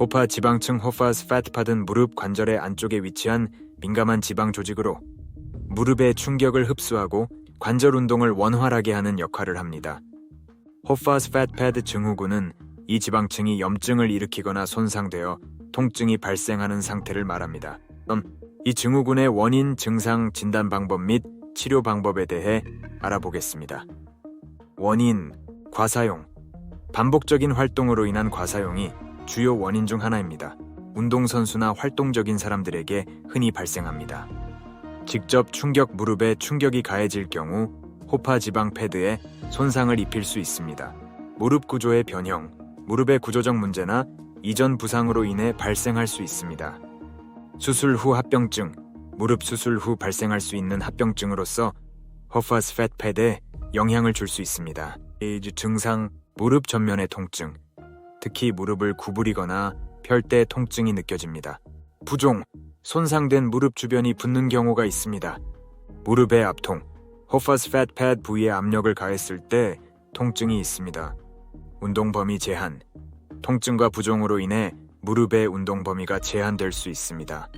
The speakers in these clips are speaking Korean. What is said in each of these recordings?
호파 지방층 호파스 패트pad은 무릎 관절의 안쪽에 위치한 민감한 지방 조직으로 무릎의 충격을 흡수하고 관절 운동을 원활하게 하는 역할을 합니다. 호파스 패트패드 증후군은 이 지방층이 염증을 일으키거나 손상되어 통증이 발생하는 상태를 말합니다. 음, 이 증후군의 원인, 증상, 진단 방법 및 치료 방법에 대해 알아보겠습니다. 원인, 과사용. 반복적인 활동으로 인한 과사용이 주요 원인 중 하나입니다. 운동선수나 활동적인 사람들에게 흔히 발생합니다. 직접 충격 무릎에 충격이 가해질 경우 호파 지방 패드에 손상을 입힐 수 있습니다. 무릎 구조의 변형, 무릎의 구조적 문제나 이전 부상으로 인해 발생할 수 있습니다. 수술 후 합병증, 무릎 수술 후 발생할 수 있는 합병증으로서 허파스 팻 패드에 영향을 줄 수 있습니다. 에이즈 증상, 무릎 전면의 통증, 특히 무릎을 구부리거나 펼때 통증이 느껴집니다. 부종, 손상된 무릎 주변이 붓는 경우가 있습니다. 무릎의 압통, 허파스 팻 패드 부위에 압력을 가했을 때 통증이 있습니다. 운동 범위 제한, 통증과 부종으로 인해 무릎의 운동 범위가 제한될 수 있습니다.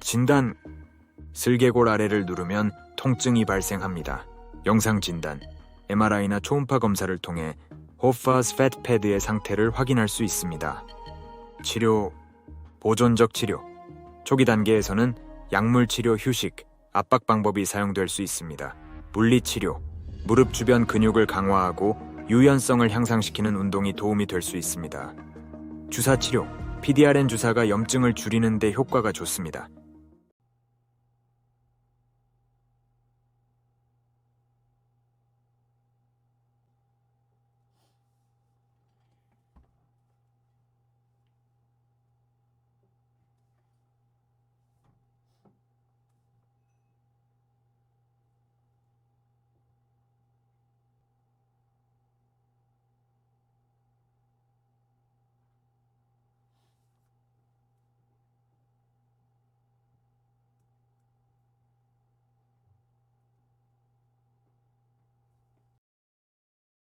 진단, 슬개골 아래를 누르면 통증이 발생합니다. 영상 진단, MRI나 초음파 검사를 통해 호파스 팻 패드의 상태를 확인할 수 있습니다. 치료, 보존적 치료. 초기 단계에서는 약물 치료 휴식, 압박 방법이 사용될 수 있습니다. 물리 치료, 무릎 주변 근육을 강화하고 유연성을 향상시키는 운동이 도움이 될 수 있습니다. 주사 치료, PDRN 주사가 염증을 줄이는 데 효과가 좋습니다.